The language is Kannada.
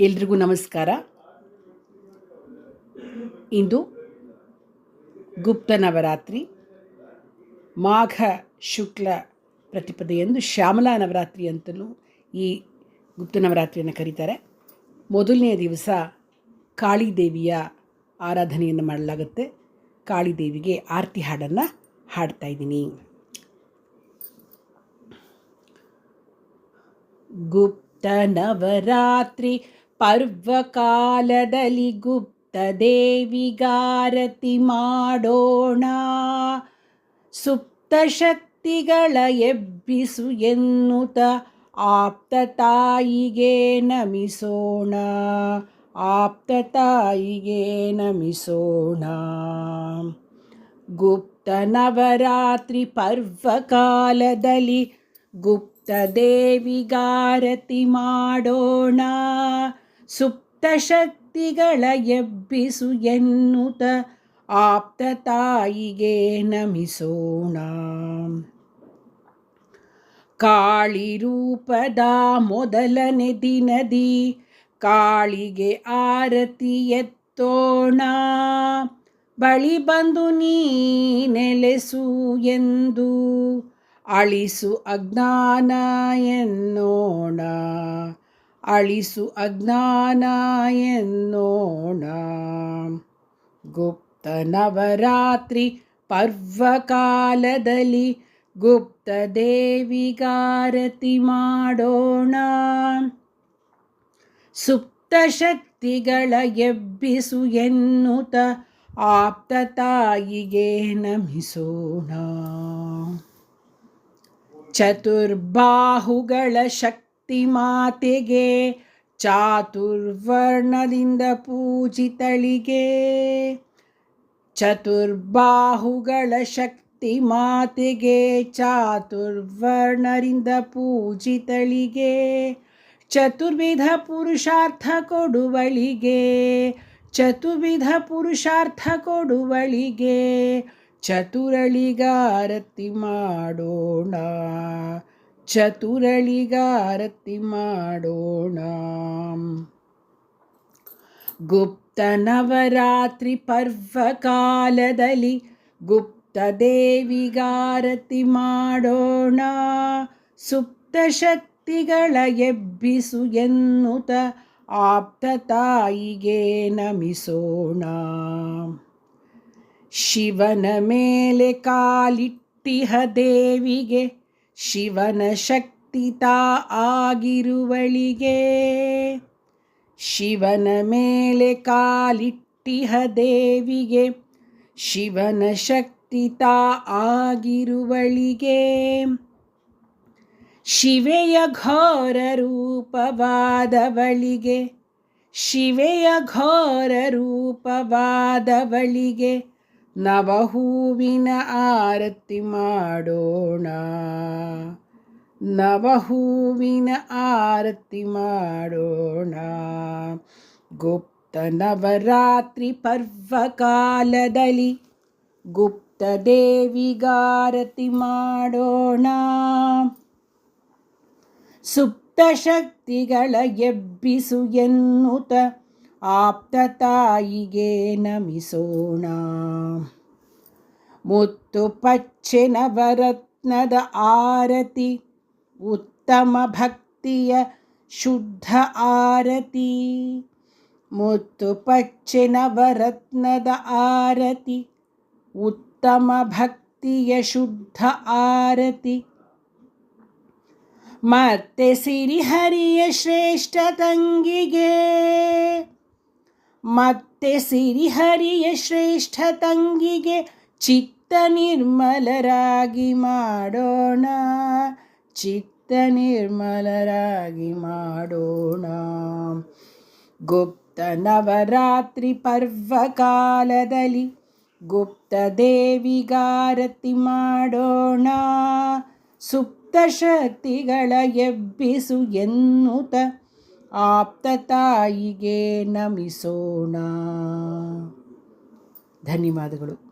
ಎಲ್ರಿಗೂ ನಮಸ್ಕಾರ. ಇಂದು ಗುಪ್ತ ನವರಾತ್ರಿ, ಮಾಘ ಶುಕ್ಲ ಪ್ರತಿಪದೆಯಂದು ಶ್ಯಾಮಲಾ ನವರಾತ್ರಿ ಅಂತಲೂ ಈ ಗುಪ್ತ ನವರಾತ್ರಿಯನ್ನು ಕರೀತಾರೆ. ಮೊದಲನೆಯ ದಿವಸ ಕಾಳಿದೇವಿಯ ಆರಾಧನೆಯನ್ನು ಮಾಡಲಾಗುತ್ತೆ. ಕಾಳಿದೇವಿಗೆ ಆರತಿ ಹಾಡನ್ನು ಹಾಡ್ತಾ ಇದ್ದೀನಿ. ಗುಪ್ತ ನವರಾತ್ರಿ ಪರ್ವಕಾಲದಲ್ಲಿ ಗುಪ್ತ ದೇವಿಗಾರತಿ ಮಾಡೋಣ. ಸುಪ್ತ ಶಕ್ತಿಗಳ ಎಬ್ಬಿಸು ಎನ್ನುತ್ತ ಆಪ್ತ ತಾಯಿಗೆ ನಮಿಸೋಣ. ಆಪ್ತ ತಾಯಿಗೆ ನಮಿಸೋಣ. ಗುಪ್ತ ನವರಾತ್ರಿ ಪರ್ವಕಾಲದಲ್ಲಿ ಗುಪ್ತ ದೇವಿಗಾರತಿ ಮಾಡೋಣ. ಸುಪ್ತ ಶಕ್ತಿಗಳ ಎಬ್ಬಿಸು ಎನ್ನುತ್ತ ಆಪ್ತ ತಾಯಿಗೆ ನಮಿಸೋಣ. ಕಾಳಿ ರೂಪದ ಮೊದಲನೆ ದಿನದಿ ಕಾಳಿಗೆ ಆರತಿ ಎತ್ತೋಣ. ಬಳಿ ಬಂದು ನೀ ನೆಲೆಸು ಎಂದು ಅಳಿಸು ಅಜ್ಞಾನ ಎನ್ನೋಣ. ಅಳಿಸು ಅಜ್ಞಾನ ಎನ್ನೋಣ ಗುಪ್ತ ನವರಾತ್ರಿ ಪರ್ವಕಾಲದಲ್ಲಿ ಗುಪ್ತ ದೇವಿಗಾರತಿ ಮಾಡೋಣ. ಸುಪ್ತ ಶಕ್ತಿಗಳ ಎಬ್ಬಿಸು ಎನ್ನುತ್ತ ಆಪ್ತ ತಾಯಿಗೆ ನಮಿಸೋಣ. ಚತುರ್ಬಾಹುಗಳ ಶಕ್ತಿ ಮಾತೆಗೆ ಚಾತುರ್ವರ್ಣದಿಂದ ಪೂಜಿತಳಿಗೆ. ಚತುರ್ಬಾಹುಗಳ ಶಕ್ತಿ ಮಾತೆಗೆ ಚಾತುರ್ವರ್ಣರಿಂದ ಪೂಜಿತಳಿಗೆ. ಚತುರ್ವಿಧ ಪುರುಷಾರ್ಥ ಕೊಡುವಳಿಗೆ. ಚತುರ್ವಿಧ ಪುರುಷಾರ್ಥ ಕೊಡುವಳಿಗೆ. ಚತುರಳಿಗಾರತಿ ಮಾಡೋಣ. ಚತುರಳಿಗಾರತಿ ಮಾಡೋಣ. ಗುಪ್ತ ನವರಾತ್ರಿ ಪರ್ವಕಾಲದಲ್ಲಿ ಗುಪ್ತ ದೇವಿಗಾರತಿ ಮಾಡೋಣ. ಸುಪ್ತ ಶಕ್ತಿಗಳ ಎಬ್ಬಿಸು ಎನ್ನುತ್ತ ಆಪ್ತ ತಾಯಿಗೆ ನಮಿಸೋಣ. ಶಿವನ ಮೇಲೆ ಕಾಲಿಟ್ಟಿಹ ದೇವಿಗೆ ಶಿವನ ಶಕ್ತಿ ತಾ ಆಗಿರುವಳಿಗೆ. ಶಿವನ ಮೇಲೆ ಕಾಲಿಟ್ಟಿಹ ದೇವಿಗೆ ಶಿವನ ಶಕ್ತಿ ತಾ ಆಗಿರುವಳಿಗೆ. ಶಿವೆಯ ಘೋರ ರೂಪವಾದವಳಿಗೆ. ಶಿವೆಯ ಘೋರ ರೂಪವಾದವಳಿಗೆ. ನವಹೂವಿನ ಆರತಿ ಮಾಡೋಣ. ನವಹೂವಿನ ಆರತಿ ಮಾಡೋಣ. ಗುಪ್ತ ನವರಾತ್ರಿ ಪರ್ವಕಾಲದಲ್ಲಿ ಗುಪ್ತ ದೇವಿಗಾರತಿ ಮಾಡೋಣ. ಸುಪ್ತ ಶಕ್ತಿಗಳ ಎಬ್ಬಿಸು ಎನ್ನುತ್ತ ಆಪ್ತ ತಾಯಿಗೆ ನಮಿಸೋಣ. ಮುತ್ತು ಪಚ್ಚಿನ ನವರತ್ನದ ಆರತಿ, ಉತ್ತಮ ಭಕ್ತಿಯ ಶುದ್ಧ ಆರತಿ. ಮುತ್ತು ಪಚ್ಚಿನ ನವರತ್ನದ ಆರತಿ, ಉತ್ತಮ ಭಕ್ತಿಯ ಶುದ್ಧ ಆರತಿ. ಮತ್ತೆ ಸಿರಿಹರಿಯ ಶ್ರೇಷ್ಠ ತಂಗಿಗೆ ಮತ್ತೆ ಸಿರಿಹರಿಯ ಶ್ರೇಷ್ಠ ತಂಗಿಗೆ ಚಿತ್ತ ನಿರ್ಮಲರಾಗಿ ಮಾಡೋಣ, ಚಿತ್ತ ನಿರ್ಮಲರಾಗಿ ಮಾಡೋಣ. ಗುಪ್ತ ನವರಾತ್ರಿ ಪರ್ವಕಾಲದಲ್ಲಿ ಗುಪ್ತ ದೇವಿಗಾರತಿ ಮಾಡೋಣ, ಸುಪ್ತ ಶಕ್ತಿಗಳ ಎಬ್ಬಿಸು ಎನ್ನುತ್ತ ಆಪ್ತ ತಾಯಿಗೆ ನಮಿಸೋಣ. ಧನ್ಯವಾದಗಳು.